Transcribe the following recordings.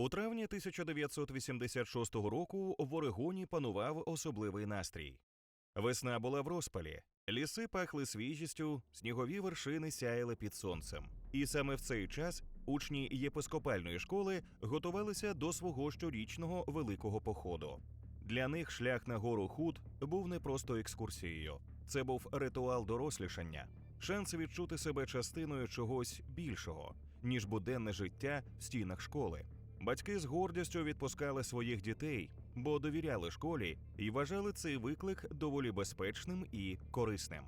У травні 1986 року в Орегоні панував особливий настрій. Весна була в розпалі, ліси пахли свіжістю, снігові вершини сяяли під сонцем. І саме в цей час учні єпископальної школи готувалися до свого щорічного великого походу. Для них шлях на гору Худ був не просто екскурсією, це був ритуал дорослішання, шанс відчути себе частиною чогось більшого, ніж буденне життя в стінах школи. Батьки з гордістю відпускали своїх дітей, бо довіряли школі і вважали цей виклик доволі безпечним і корисним.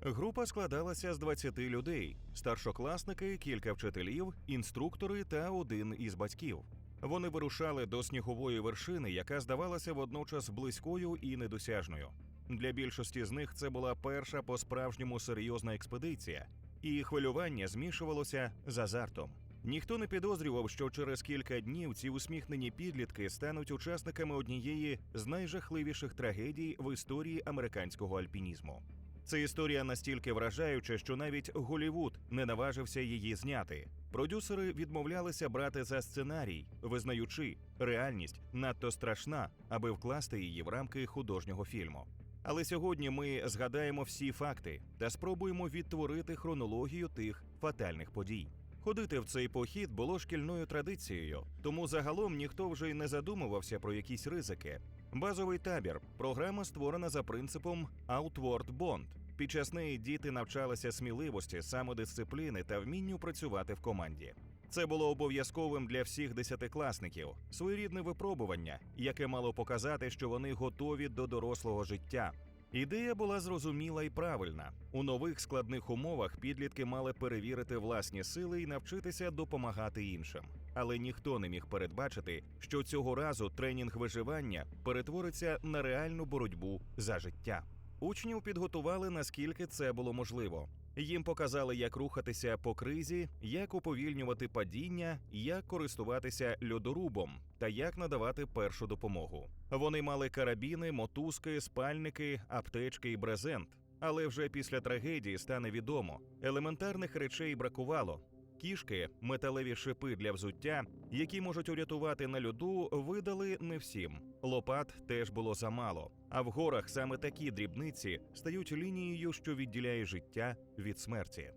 Група складалася з 20 людей: старшокласники, кілька вчителів, інструктори та один із батьків. Вони вирушали до снігової вершини, яка здавалася водночас близькою і недосяжною. Для більшості з них це була перша по-справжньому серйозна експедиція, і хвилювання змішувалося з азартом. Ніхто не підозрював, що через кілька днів ці усміхнені підлітки стануть учасниками однієї з найжахливіших трагедій в історії американського альпінізму. Це історія настільки вражаюча, що навіть Голівуд не наважився її зняти. Продюсери відмовлялися брати за сценарій, визнаючи, реальність надто страшна, аби вкласти її в рамки художнього фільму. Але сьогодні ми згадаємо всі факти та спробуємо відтворити хронологію тих фатальних подій. Ходити в цей похід було шкільною традицією, тому загалом ніхто вже й не задумувався про якісь ризики. Базовий табір програма створена за принципом Outward Bond. Під час неї діти навчалися сміливості, самодисципліни та вмінню працювати в команді. Це було обов'язковим для всіх десятикласників, своєрідне випробування, яке мало показати, що вони готові до дорослого життя. Ідея була зрозуміла і правильна. У нових складних умовах підлітки мали перевірити власні сили і навчитися допомагати іншим. Але ніхто не міг передбачити, що цього разу тренінг виживання перетвориться на реальну боротьбу за життя. Учнів підготували наскільки це було можливо. Їм показали, як рухатися по кризі, як уповільнювати падіння, як користуватися льодорубом та як надавати першу допомогу. Вони мали карабіни, мотузки, спальники, аптечки і брезент. Але вже після трагедії стане відомо, елементарних речей бракувало. Кішки, металеві шипи для взуття, які можуть урятувати на льоду, видали не всім. Лопат теж було замало. А в горах саме такі дрібниці стають лінією, що відділяє життя від смерті.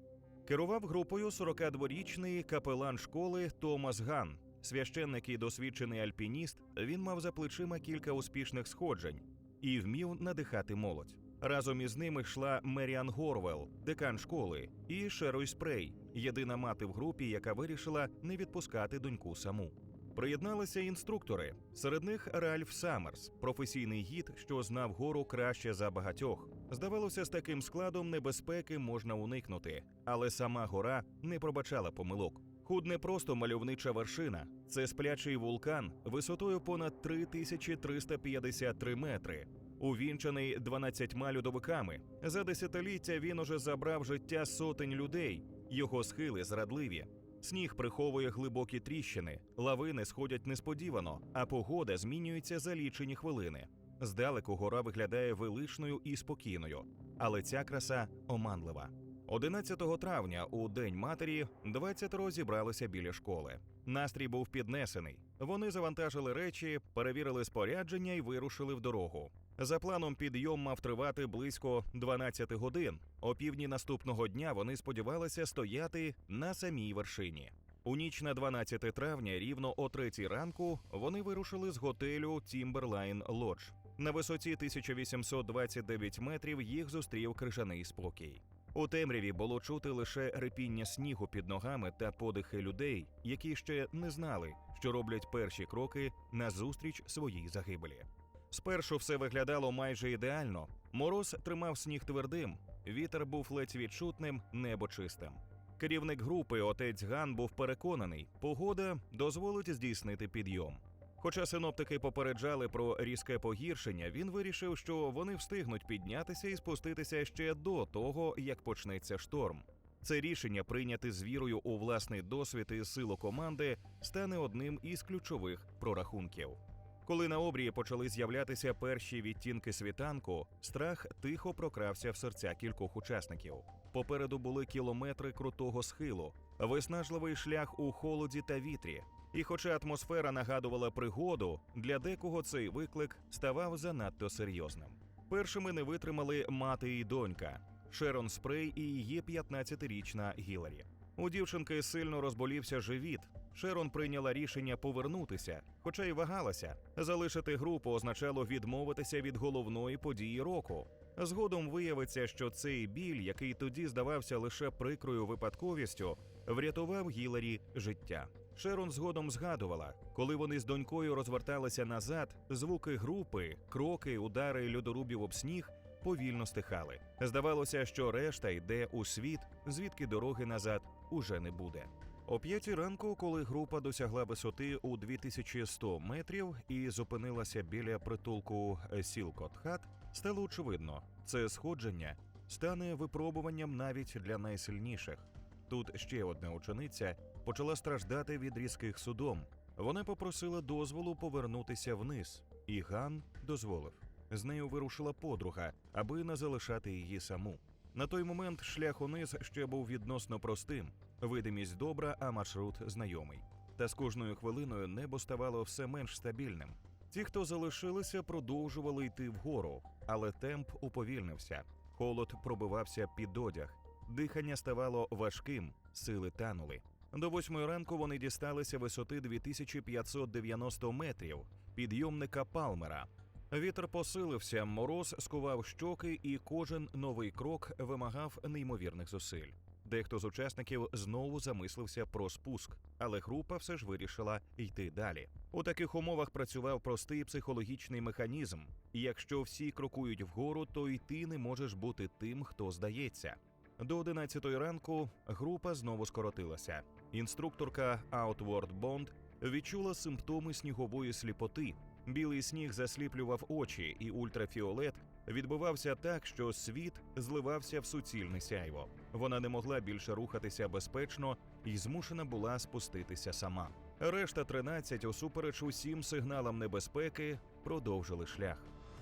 Керував групою 42-річний капелан школи Томас Ган. Священник і досвідчений альпініст. Він мав за плечима кілька успішних сходжень і вмів надихати молодь. Разом із ними йшла Меріан Горвел, декан школи, і Шерой Спрей, єдина мати в групі, яка вирішила не відпускати доньку саму. Приєдналися інструктори. Серед них Ральф Саммерс, професійний гід, що знав гору краще за багатьох. Здавалося, з таким складом небезпеки можна уникнути, але сама гора не пробачала помилок. Худ не просто мальовнича вершина, це сплячий вулкан висотою понад 3353 метри, увінчаний 12 льодовиками. За десятиліття він уже забрав життя сотень людей, його схили зрадливі. Сніг приховує глибокі тріщини, лавини сходять несподівано, а погода змінюється за лічені хвилини. Здалеку гора виглядає величною і спокійною, але ця краса оманлива. 11 травня, у День матері, 20 зібралися біля школи. Настрій був піднесений. Вони завантажили речі, перевірили спорядження і вирушили в дорогу. За планом підйом мав тривати близько 12 годин. О півдні наступного дня вони сподівалися стояти на самій вершині. У ніч на 12 травня, рівно о 3 ранку, вони вирушили з готелю Тімберлайн Лодж. На висоті 1829 метрів їх зустрів крижаний спокій. У темряві було чути лише репіння снігу під ногами та подихи людей, які ще не знали, що роблять перші кроки назустріч своїй загибелі. Спершу все виглядало майже ідеально. Мороз тримав сніг твердим, вітер був ледь відчутним, небо чистим. Керівник групи, отець Ган, був переконаний, погода дозволить здійснити підйом. Хоча синоптики попереджали про різке погіршення, він вирішив, що вони встигнуть піднятися і спуститися ще до того, як почнеться шторм. Це рішення, прийняте з вірою у власний досвід і силу команди, стане одним із ключових прорахунків. Коли на обрії почали з'являтися перші відтінки світанку, страх тихо прокрався в серця кількох учасників. Попереду були кілометри крутого схилу, виснажливий шлях у холоді та вітрі. І хоча атмосфера нагадувала пригоду, для декого цей виклик ставав занадто серйозним. Першими не витримали мати і донька Шерон Спрей і її 15-річна Гіларі. У дівчинки сильно розболівся живіт. Шерон прийняла рішення повернутися, хоча й вагалася. Залишити групу означало відмовитися від головної події року. Згодом виявиться, що цей біль, який тоді здавався лише прикрою випадковістю, врятував Гіларі життя. Шерон згодом згадувала, коли вони з донькою розверталися назад, звуки групи, кроки, удари льодорубів об сніг повільно стихали. Здавалося, що решта йде у світ, звідки дороги назад уже не буде. О п'ятій ранку, коли група досягла висоти у 2100 метрів і зупинилася біля притулку Сілкот-Хат, стало очевидно, це сходження стане випробуванням навіть для найсильніших. Тут ще одна учениця почала страждати від різких судом. Вона попросила дозволу повернутися вниз, і Ган дозволив. З нею вирушила подруга, аби не залишати її саму. На той момент шлях униз ще був відносно простим. Видимість добра, а маршрут знайомий. Та з кожною хвилиною небо ставало все менш стабільним. Ті, хто залишилися, продовжували йти вгору, але темп уповільнився. Холод пробивався під одяг, дихання ставало важким, сили танули. До восьмої ранку вони дісталися висоти 2590 метрів, підйомника Палмера. Вітер посилився, мороз скував щоки, і кожен новий крок вимагав неймовірних зусиль. Дехто з учасників знову замислився про спуск, але група все ж вирішила йти далі. У таких умовах працював простий психологічний механізм. Якщо всі крокують вгору, то й ти не можеш бути тим, хто здається. До 11 ранку група знову скоротилася. Інструкторка Outward Bond відчула симптоми снігової сліпоти. Білий сніг засліплював очі, і ультрафіолет відбувався так, що світ зливався в суцільне сяйво. Вона не могла більше рухатися безпечно і змушена була спуститися сама. Решта 13, усупереч усім сигналам небезпеки, продовжили шлях.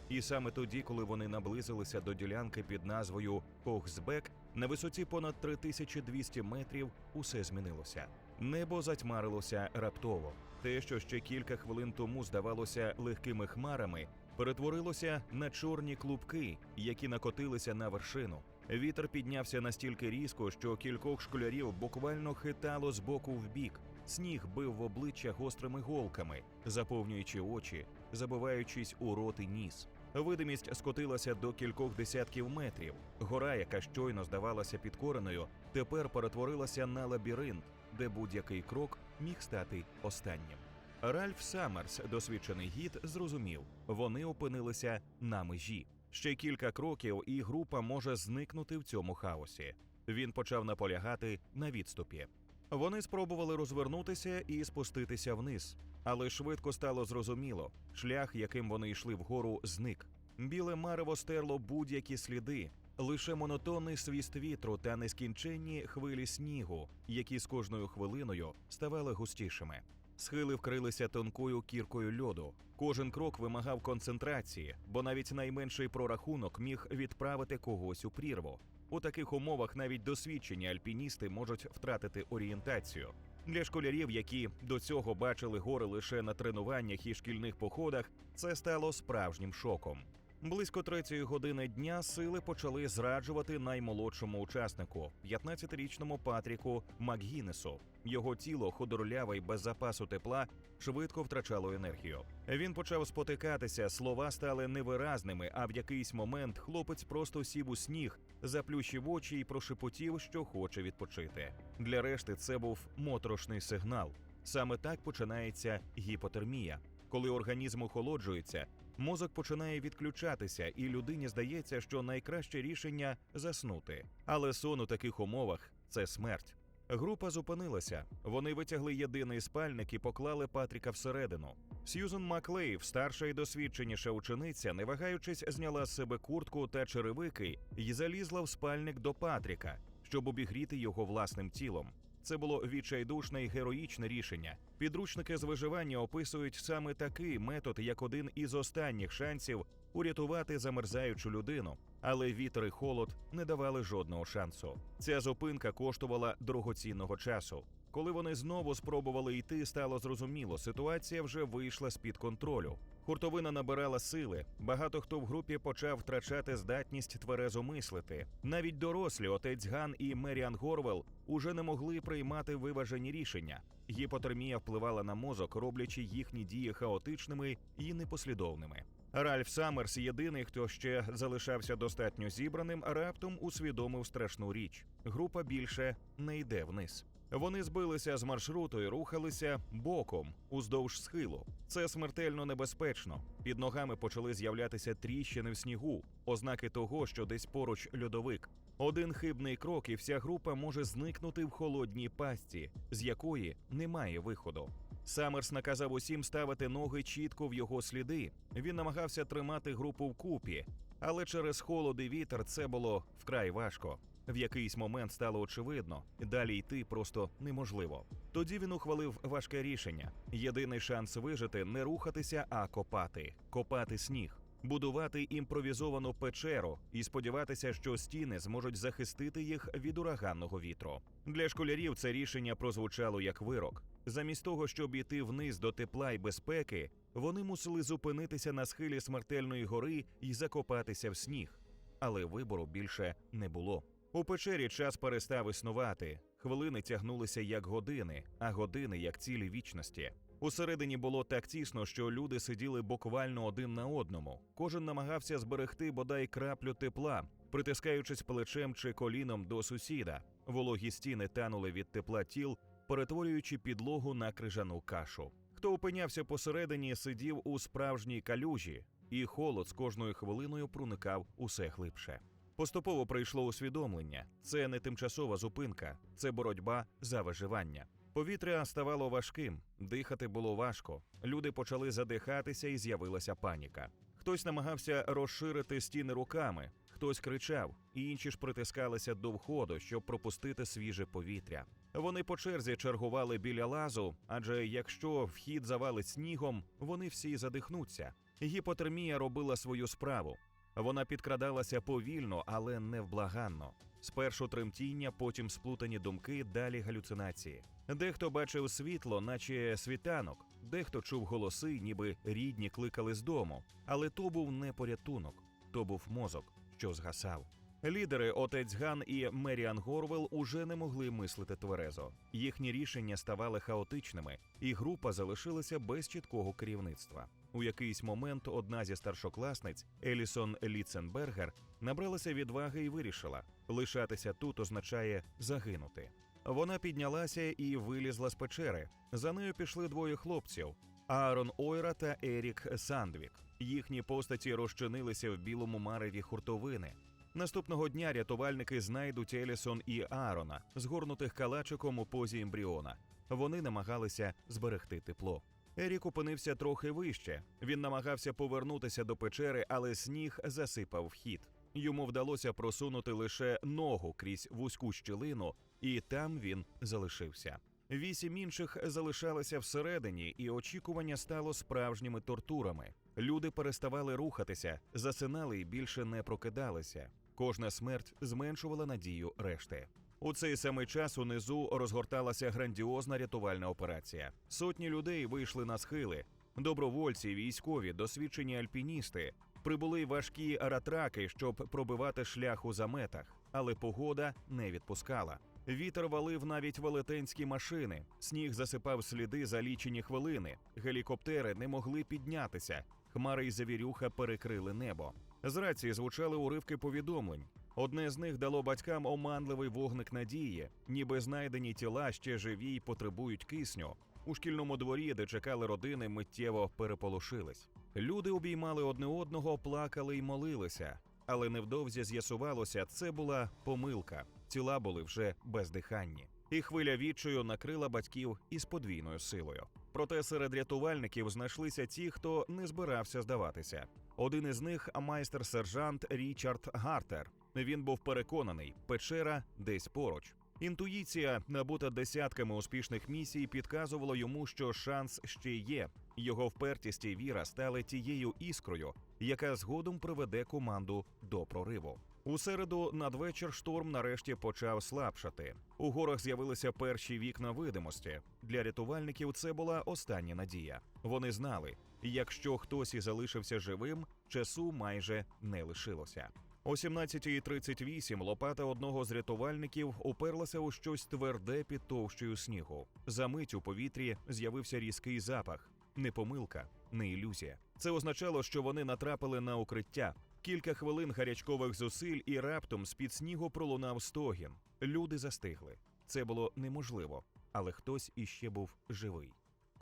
І саме тоді, коли вони наблизилися до ділянки під назвою Кохсбек, на висоті понад 3200 метрів усе змінилося. Небо затьмарилося раптово. Те, що ще кілька хвилин тому здавалося легкими хмарами, перетворилося на чорні клубки, які накотилися на вершину. Вітер піднявся настільки різко, що кількох школярів буквально хитало з боку в бік. Сніг бив в обличчя гострими голками, заповнюючи очі, забиваючись у рот і ніс. Видимість скотилася до кількох десятків метрів. Гора, яка щойно здавалася підкореною, тепер перетворилася на лабіринт, де будь-який крок міг стати останнім. Ральф Саммерс, досвідчений гід, зрозумів, вони опинилися на межі. Ще кілька кроків, і група може зникнути в цьому хаосі. Він почав наполягати на відступі. Вони спробували розвернутися і спуститися вниз, але швидко стало зрозуміло, шлях, яким вони йшли вгору, зник. Біле марево стерло будь-які сліди, лише монотонний свіст вітру та нескінченні хвилі снігу, які з кожною хвилиною ставали густішими. Схили вкрилися тонкою кіркою льоду. Кожен крок вимагав концентрації, бо навіть найменший прорахунок міг відправити когось у прірву. У таких умовах навіть досвідчені альпіністи можуть втратити орієнтацію. Для школярів, які до цього бачили гори лише на тренуваннях і шкільних походах, це стало справжнім шоком. Близько третьої години дня сили почали зраджувати наймолодшому учаснику, 15-річному Патріку Макгінесу. Його тіло, худорляве й без запасу тепла, швидко втрачало енергію. Він почав спотикатися, слова стали невиразними. А в якийсь момент хлопець просто сів у сніг, заплющив очі і прошепотів, що хоче відпочити. Для решти це був моторошний сигнал. Саме так починається гіпотермія. Коли організм охолоджується, мозок починає відключатися, і людині здається, що найкраще рішення заснути. Але сон у таких умовах це смерть. Група зупинилася. Вони витягли єдиний спальник і поклали Патріка всередину. Сьюзен Маклейв, старша і досвідченіша учениця, не вагаючись, зняла з себе куртку та черевики і залізла в спальник до Патріка, щоб обігріти його власним тілом. Це було відчайдушне і героїчне рішення. Підручники з виживання описують саме такий метод як один із останніх шансів урятувати замерзаючу людину. Але вітер і холод не давали жодного шансу. Ця зупинка коштувала дорогоцінного часу. Коли вони знову спробували йти, стало зрозуміло, ситуація вже вийшла з під контролю. Хуртовина набирала сили. Багато хто в групі почав втрачати здатність тверезо мислити. Навіть дорослі отець Ган і Меріан Горвел уже не могли приймати виважені рішення. Гіпотермія впливала на мозок, роблячи їхні дії хаотичними і непослідовними. Ральф Саммерс, єдиний, хто ще залишався достатньо зібраним, раптом усвідомив страшну річ: група більше не йде вниз. Вони збилися з маршруту і рухалися боком уздовж схилу. Це смертельно небезпечно. Під ногами почали з'являтися тріщини в снігу, ознаки того, що десь поруч льодовик. Один хибний крок, і вся група може зникнути в холодній пастці, з якої немає виходу. Саммерс наказав усім ставити ноги чітко в його сліди. Він намагався тримати групу вкупі, але через холод і вітер це було вкрай важко. В якийсь момент стало очевидно, далі йти просто неможливо. Тоді він ухвалив важке рішення: єдиний шанс вижити не рухатися, а копати, копати сніг, будувати імпровізовану печеру і сподіватися, що стіни зможуть захистити їх від ураганного вітру. Для школярів це рішення прозвучало як вирок. Замість того, щоб іти вниз до тепла і безпеки, вони мусили зупинитися на схилі смертельної гори і закопатися в сніг. Але вибору більше не було. У печері час перестав існувати. Хвилини тягнулися як години, а години як цілі вічності. Усередині було так тісно, що люди сиділи буквально один на одному. Кожен намагався зберегти бодай краплю тепла, притискаючись плечем чи коліном до сусіда. Вологі стіни танули від тепла тіл, перетворюючи підлогу на крижану кашу. Хто опинявся посередині, сидів у справжній калюжі, і холод з кожною хвилиною проникав усе глибше. Поступово прийшло усвідомлення: це не тимчасова зупинка, це боротьба за виживання. Повітря ставало важким, дихати було важко. Люди почали задихатися і з'явилася паніка. Хтось намагався розширити стіни руками, хтось кричав, і інші ж притискалися до входу, щоб пропустити свіже повітря. Вони по черзі чергували біля лазу, адже якщо вхід завалить снігом, вони всі задихнуться. Гіпотермія робила свою справу. Вона підкрадалася повільно, але невблаганно. Спершу тремтіння, потім сплутані думки, далі галюцинації. Дехто бачив світло, наче світанок, дехто чув голоси, ніби рідні кликали з дому. Але то був не порятунок, то був мозок, що згасав. Лідери отець Ган і Меріан Горвел уже не могли мислити тверезо. Їхні рішення ставали хаотичними, і група залишилася без чіткого керівництва. У якийсь момент одна зі старшокласниць Елісон Ліценбергер набралася відваги і вирішила: лишатися тут означає загинути. Вона піднялася і вилізла з печери. За нею пішли двоє хлопців: Аарон Ойра та Ерік Сандвік. Їхні постаті розчинилися в білому мареві хуртовини. Наступного дня рятувальники знайдуть Елісон і Аарона, згорнутих калачиком у позі ембріона. Вони намагалися зберегти тепло. Ерік опинився трохи вище. Він намагався повернутися до печери, але сніг засипав вхід. Йому вдалося просунути лише ногу крізь вузьку щілину, і там він залишився. Вісім інших залишалися всередині, і очікування стало справжніми тортурами. Люди переставали рухатися, засинали і більше не прокидалися. Кожна смерть зменшувала надію решти. У цей самий час унизу розгорталася грандіозна рятувальна операція. Сотні людей вийшли на схили. Добровольці, військові, досвідчені альпіністи. Прибули важкі аратраки, щоб пробивати шлях у заметах, але погода не відпускала. Вітер валив навіть велетенські машини. Сніг засипав сліди за лічені хвилини. Гелікоптери не могли піднятися. Хмари й завірюха перекрили небо. З рації звучали уривки повідомлень. Одне з них дало батькам оманливий вогник надії, ніби знайдені тіла ще живі й потребують кисню. У шкільному дворі, де чекали родини, миттєво переполошились. Люди обіймали одне одного, плакали й молилися. Але невдовзі з'ясувалося, це була помилка. Тіла були вже бездиханні. І хвиля відчаю накрила батьків із подвійною силою. Проте серед рятувальників знайшлися ті, хто не збирався здаватися. Один із них майстер-сержант Річард Гартер. Він був переконаний, печера десь поруч. Інтуїція, набута десятками успішних місій, підказувала йому, що шанс ще є. Його впертість і віра стали тією іскрою, яка згодом приведе команду до прориву. У середу надвечір шторм нарешті почав слабшати. У горах з'явилися перші вікна видимості. Для рятувальників це була остання надія. Вони знали, якщо хтось і залишився живим, часу майже не лишилося. О 17.38 лопата одного з рятувальників уперлася у щось тверде під товщою снігу. За мить у повітрі з'явився різкий запах. Не помилка, не ілюзія. Це означало, що вони натрапили на укриття. Кілька хвилин гарячкових зусиль, і раптом з-під снігу пролунав стогін. Люди застигли. Це було неможливо, але хтось іще був живий.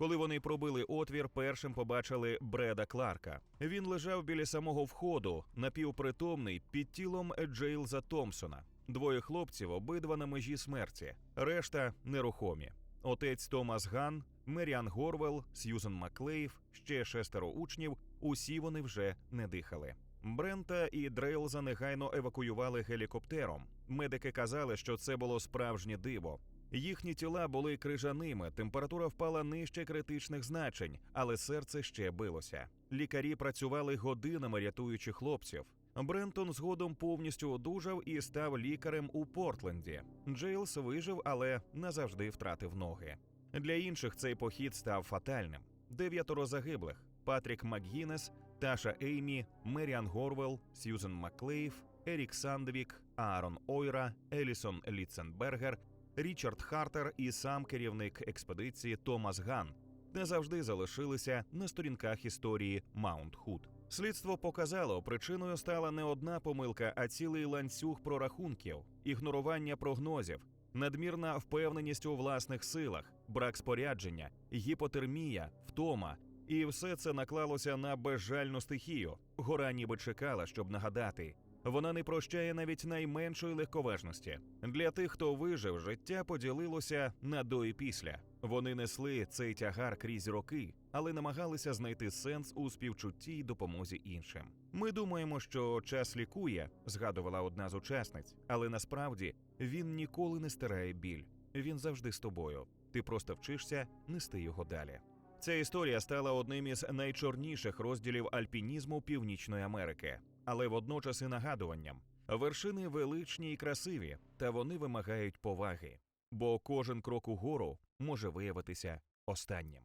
Коли вони пробили отвір, першим побачили Бреда Кларка. Він лежав біля самого входу, напівпритомний, під тілом Джейлза Томпсона. Двоє хлопців, обидва на межі смерті, решта нерухомі. Отець Томас Ган, Меріан Горвел, Сьюзен Маклейв, ще шестеро учнів. Усі вони вже не дихали. Брента і Дрейлза негайно евакуювали гелікоптером. Медики казали, що це було справжнє диво. Їхні тіла були крижаними, температура впала нижче критичних значень, але серце ще билося. Лікарі працювали годинами, рятуючи хлопців. Брентон згодом повністю одужав і став лікарем у Портленді. Джейлс вижив, але назавжди втратив ноги. Для інших цей похід став фатальним. Дев'ятеро загиблих: Патрік Макгінес, Таша Еймі, Меріан Горвел, Сьюзен Маклейв, Ерік Сандвік, Аарон Ойра, Елісон Ліценбергер, Річард Хартер і сам керівник експедиції Томас Ган не завжди залишилися на сторінках історії Маунт Худ. Слідство показало, причиною стала не одна помилка, а цілий ланцюг прорахунків, ігнорування прогнозів, надмірна впевненість у власних силах, брак спорядження, гіпотермія, втома. І все це наклалося на безжальну стихію. Гора ніби чекала, щоб нагадати. Вона не прощає навіть найменшої легковажності. Для тих, хто вижив, життя поділилося на до і після. Вони несли цей тягар крізь роки, але намагалися знайти сенс у співчутті й допомозі іншим. Ми думаємо, що час лікує, згадувала одна з учасниць, але насправді він ніколи не стирає біль. Він завжди з тобою. Ти просто вчишся нести його далі. Ця історія стала одним із найчорніших розділів альпінізму Північної Америки, але водночас і нагадуванням. Вершини величні і красиві, та вони вимагають поваги, бо кожен крок угору може виявитися останнім.